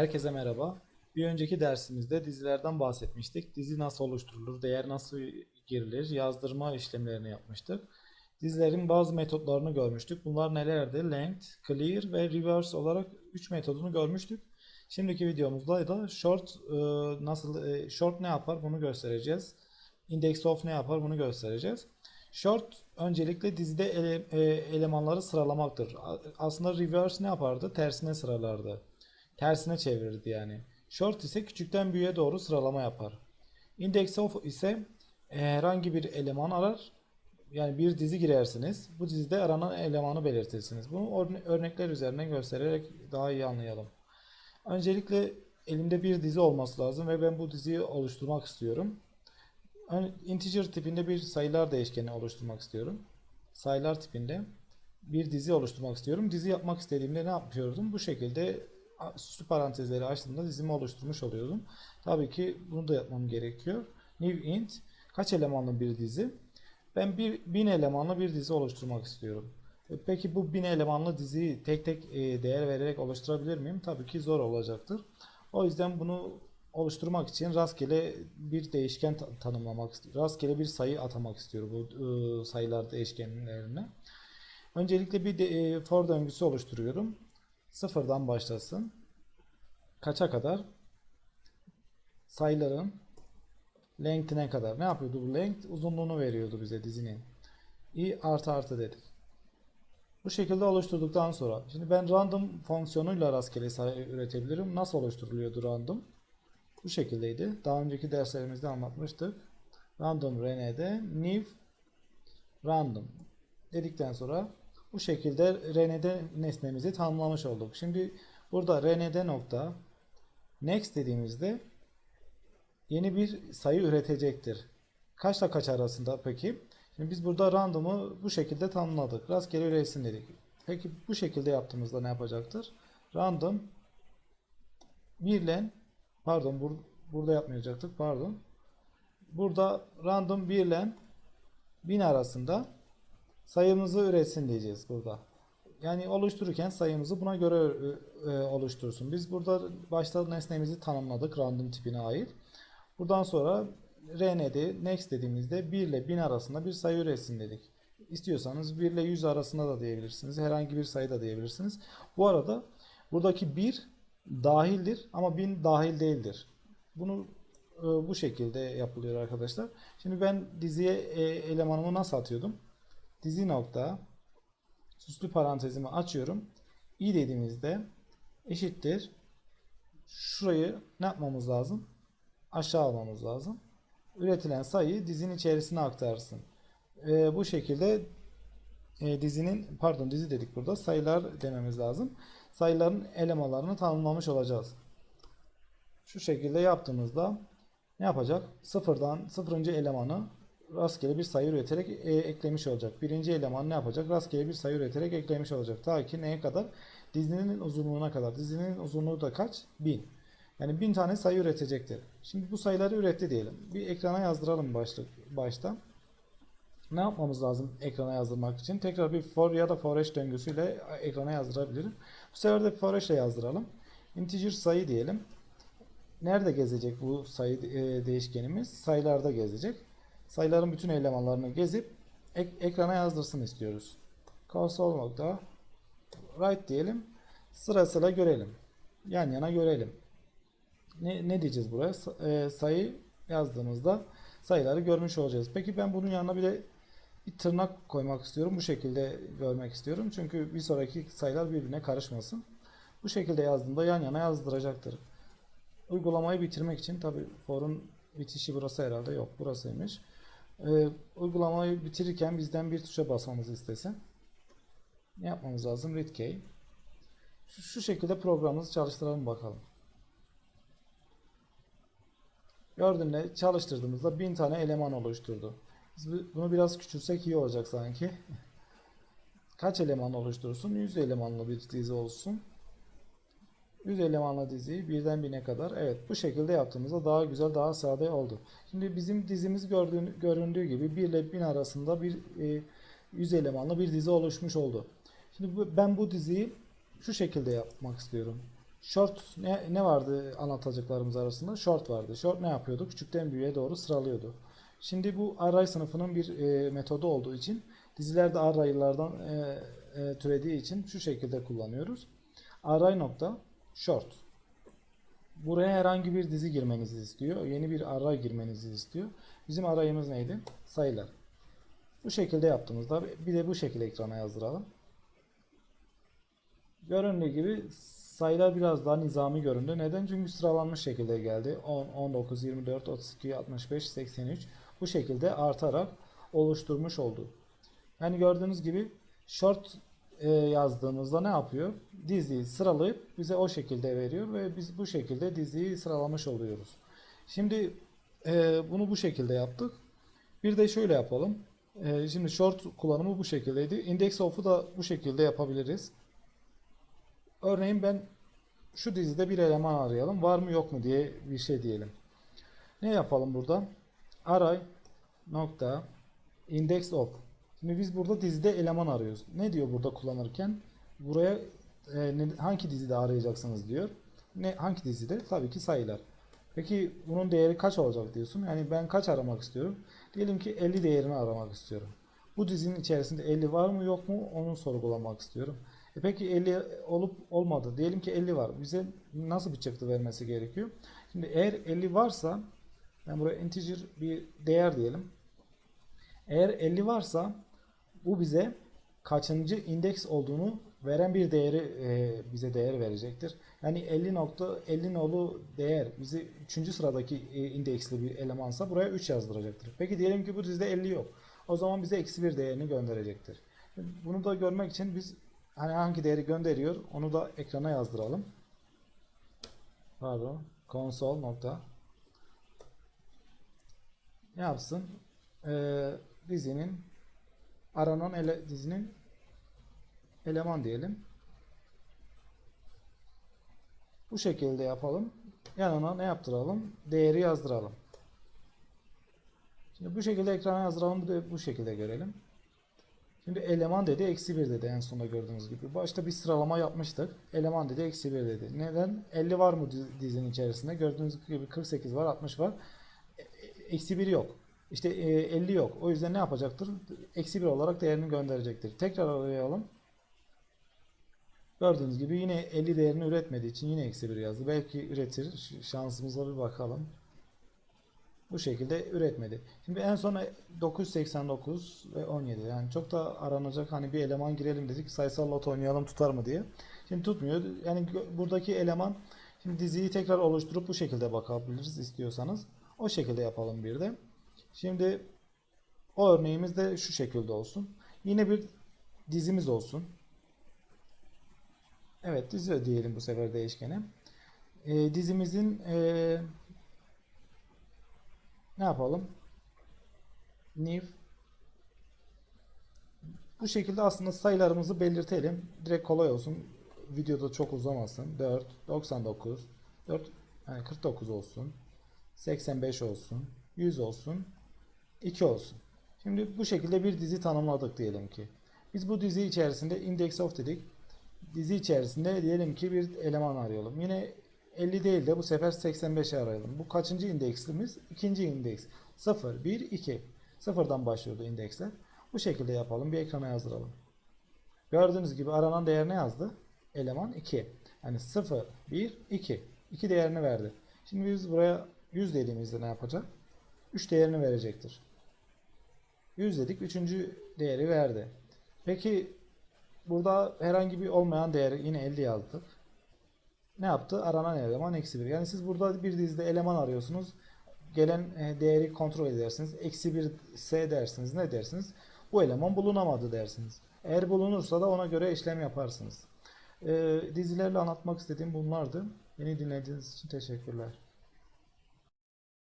Herkese merhaba. Bir önceki dersimizde dizilerden bahsetmiştik. Dizi nasıl oluşturulur, değer nasıl girilir, yazdırma işlemlerini yapmıştık. Dizilerin bazı metotlarını görmüştük. Bunlar nelerdi? Length, Clear ve Reverse olarak 3 metodunu görmüştük. Şimdiki videomuzda da short e, nasıl e, short ne yapar bunu göstereceğiz. Index of ne yapar bunu göstereceğiz. Short öncelikle dizide ele- e, elemanları sıralamaktır. Aslında reverse ne yapardı? Tersine sıralardı. Tersine çevirirdi yani. Short ise küçükten büyüğe doğru sıralama yapar. Index of ise e, herhangi bir eleman arar. Yani bir dizi girersiniz. Bu dizide aranan elemanı belirtirsiniz. Bunu örne- örnekler üzerinden göstererek daha iyi anlayalım. Öncelikle elimde bir dizi olması lazım ve ben bu diziyi oluşturmak istiyorum. Integer tipinde bir sayılar değişkeni oluşturmak istiyorum. Sayılar tipinde bir dizi oluşturmak istiyorum. Dizi yapmak istediğimde ne yapıyordum? Bu şekilde süslü parantezleri açtığımda dizimi oluşturmuş oluyordum. Tabii ki bunu da yapmam gerekiyor. New int kaç elemanlı bir dizi? Ben bir bin elemanlı bir dizi oluşturmak istiyorum. E, Peki bu bin elemanlı diziyi tek tek e, değer vererek oluşturabilir miyim? Tabii ki zor olacaktır. O yüzden bunu oluşturmak için rastgele bir değişken ta- tanımlamak, rastgele bir sayı atamak istiyorum bu e, sayılar değişkenlerine. Öncelikle bir de, for döngüsü oluşturuyorum. Sıfırdan başlasın. Kaça kadar? Sayıların length'ine kadar. Ne yapıyordu bu length? Uzunluğunu veriyordu bize dizinin. i artı artı dedik. Bu şekilde oluşturduktan sonra şimdi ben random fonksiyonuyla rastgele sayı üretebilirim. Nasıl oluşturuluyordu random? Bu şekildeydi. Daha önceki derslerimizde anlatmıştık. Random rn'de new random dedikten sonra bu şekilde rn'de nesnemizi tanımlamış olduk. Şimdi burada rn'de nokta next dediğimizde yeni bir sayı üretecektir. Kaçla kaç arasında peki? Şimdi biz burada random'ı bu şekilde tanımladık. Rastgele üretsin dedik. Peki bu şekilde yaptığımızda ne yapacaktır? Random 1 ile pardon bur- burada yapmayacaktık pardon. Burada random 1 ile 1000 arasında sayımızı üretsin diyeceğiz burada. Yani oluştururken sayımızı buna göre e, e, oluştursun. Biz burada başta nesnemizi tanımladık random tipine ait. Buradan sonra rnd next dediğimizde 1 ile 1000 arasında bir sayı üretsin dedik. İstiyorsanız 1 ile 100 arasında da diyebilirsiniz. Herhangi bir sayı da diyebilirsiniz. Bu arada buradaki 1 dahildir ama 1000 dahil değildir. Bunu e, bu şekilde yapılıyor arkadaşlar. Şimdi ben diziye elemanımı nasıl atıyordum? Dizi nokta süslü parantezimi açıyorum. i dediğimizde eşittir. Şurayı ne yapmamız lazım? Aşağı almamız lazım. Üretilen sayıyı dizinin içerisine aktarsın. Ee, bu şekilde e, dizinin pardon dizi dedik burada sayılar dememiz lazım. Sayıların elemanlarını tanımlamış olacağız. Şu şekilde yaptığımızda ne yapacak? Sıfırdan sıfırıncı elemanı rastgele bir sayı üreterek e, eklemiş olacak. Birinci eleman ne yapacak? Rastgele bir sayı üreterek eklemiş olacak. Ta ki neye kadar? Dizinin uzunluğuna kadar. Dizinin uzunluğu da kaç? 1000. Yani 1000 tane sayı üretecektir. Şimdi bu sayıları üretti diyelim. Bir ekrana yazdıralım başlık başta. Ne yapmamız lazım ekrana yazdırmak için? Tekrar bir for ya da for each döngüsüyle ekrana yazdırabilirim. Bu sefer de for each ile yazdıralım. Integer sayı diyelim. Nerede gezecek bu sayı e, değişkenimiz? Sayılarda gezecek. Sayıların bütün elemanlarını gezip ek- ekrana yazdırsın istiyoruz. Console nokta write diyelim. Sırasıyla görelim. Yan yana görelim. Ne, ne diyeceğiz buraya? Sa- e, sayı yazdığımızda sayıları görmüş olacağız. Peki ben bunun yanına bir de bir tırnak koymak istiyorum. Bu şekilde görmek istiyorum. Çünkü bir sonraki sayılar birbirine karışmasın. Bu şekilde yazdığımda yan yana yazdıracaktır. Uygulamayı bitirmek için tabi for'un bitişi burası herhalde yok. Burasıymış. Ee, uygulamayı bitirirken bizden bir tuşa basmamızı istesin. Ne yapmamız lazım? Read key. Şu, şu şekilde programımızı çalıştıralım bakalım. Gördün mü? Çalıştırdığımızda 1000 tane eleman oluşturdu. Biz bu- bunu biraz küçülsek iyi olacak sanki. Kaç eleman oluştursun? 100 elemanlı bir dizi olsun. 100 elemanlı diziyi birden bine kadar. Evet bu şekilde yaptığımızda daha güzel daha sade oldu. Şimdi bizim dizimiz gördüğün, göründüğü gibi 1 ile 1000 arasında bir e, 100 elemanlı bir dizi oluşmuş oldu. Şimdi bu- ben bu diziyi şu şekilde yapmak istiyorum. Short ne, ne vardı anlatacaklarımız arasında? Short vardı. Short ne yapıyordu? Küçükten büyüğe doğru sıralıyordu. Şimdi bu array sınıfının bir e, metodu olduğu için dizilerde array'lardan e, e, türediği için şu şekilde kullanıyoruz. Array nokta short. Buraya herhangi bir dizi girmenizi istiyor. Yeni bir array girmenizi istiyor. Bizim arayımız neydi? Sayılar. Bu şekilde yaptığımızda bir de bu şekilde ekrana yazdıralım. Göründüğü gibi sayılar biraz daha nizami göründü. Neden? Çünkü sıralanmış şekilde geldi. 10, 19, 24, 32, 65, 83 bu şekilde artarak oluşturmuş oldu. Yani gördüğünüz gibi short yazdığımızda ne yapıyor? Diziyi sıralayıp bize o şekilde veriyor ve biz bu şekilde diziyi sıralamış oluyoruz. Şimdi e, bunu bu şekilde yaptık. Bir de şöyle yapalım. E, şimdi short kullanımı bu şekildeydi. Index of'u da bu şekilde yapabiliriz. Örneğin ben şu dizide bir eleman arayalım. Var mı yok mu diye bir şey diyelim. Ne yapalım burada? Array nokta index of. Şimdi biz burada dizide eleman arıyoruz. Ne diyor burada kullanırken? Buraya e, ne- hangi dizide arayacaksınız diyor. Ne hangi dizide? Tabii ki sayılar. Peki bunun değeri kaç olacak diyorsun. Yani ben kaç aramak istiyorum? Diyelim ki 50 değerini aramak istiyorum. Bu dizinin içerisinde 50 var mı yok mu onu sorgulamak istiyorum. E peki 50 olup olmadı. Diyelim ki 50 var. Bize nasıl bir çıktı vermesi gerekiyor? Şimdi eğer 50 varsa ben buraya integer bir değer diyelim. Eğer 50 varsa bu bize kaçıncı indeks olduğunu veren bir değeri e, bize değer verecektir. Yani 50 nokta 50 nolu değer bize 3. sıradaki e, indeksli bir elemansa buraya 3 yazdıracaktır. Peki diyelim ki bu dizide 50 yok. O zaman bize eksi bir değerini gönderecektir. Bunu da görmek için biz hani hangi değeri gönderiyor onu da ekrana yazdıralım. Pardon. Console nokta yapsın? Ee, dizinin aranan ele, dizinin eleman diyelim. Bu şekilde yapalım. Yanına ne yaptıralım? Değeri yazdıralım. Şimdi bu şekilde ekrana yazdıralım. De bu şekilde görelim. Şimdi eleman dedi eksi 1 dedi en sonunda gördüğünüz gibi. Başta bir sıralama yapmıştık. Eleman dedi eksi 1 dedi. Neden? 50 var mı diz- dizinin içerisinde? Gördüğünüz gibi 48 var 60 var. E- e- Eksi 1 yok. İşte e, 50 yok. O yüzden ne yapacaktır? Eksi 1 olarak değerini gönderecektir. Tekrar arayalım. Gördüğünüz gibi yine 50 değerini üretmediği için yine eksi 1 yazdı. Belki üretir. Şansımıza bir bakalım. Bu şekilde üretmedi. Şimdi en sona 989 ve 17. Yani çok da aranacak hani bir eleman girelim dedik. Sayısal lot oynayalım tutar mı diye. Şimdi tutmuyor. Yani buradaki eleman şimdi diziyi tekrar oluşturup bu şekilde bakabiliriz istiyorsanız. O şekilde yapalım bir de. Şimdi o örneğimiz de şu şekilde olsun. Yine bir dizimiz olsun. Evet dizi diyelim bu sefer değişkene. Ee, dizimizin ee, ne yapalım? New bu şekilde aslında sayılarımızı belirtelim. Direkt kolay olsun. Videoda çok uzamasın. 4, 99, 4, yani 49 olsun. 85 olsun. 100 olsun. 2 olsun. Şimdi bu şekilde bir dizi tanımladık diyelim ki. Biz bu dizi içerisinde index of dedik. Dizi içerisinde diyelim ki bir eleman arayalım. Yine 50 değil de bu sefer 85'i arayalım. Bu kaçıncı indekslimiz? İkinci indeks. 0, 1, 2. Sıfırdan başlıyordu indeksler. Bu şekilde yapalım. Bir ekrana yazdıralım. Gördüğünüz gibi aranan değer ne yazdı? Eleman 2. Yani 0, 1, 2. 2 değerini verdi. Şimdi biz buraya 100 dediğimizde ne yapacak? 3 değerini verecektir. 100 dedik. Üçüncü değeri verdi. Peki burada herhangi bir olmayan değeri yine 50 yazdık. Ne yaptı? Aranan eleman eksi 1. Yani siz burada bir dizide eleman arıyorsunuz. Gelen e, değeri kontrol edersiniz. Eksi 1 S dersiniz. Ne dersiniz? Bu eleman bulunamadı dersiniz. Eğer bulunursa da ona göre işlem yaparsınız. E, dizilerle anlatmak istediğim bunlardı. Beni dinlediğiniz için teşekkürler.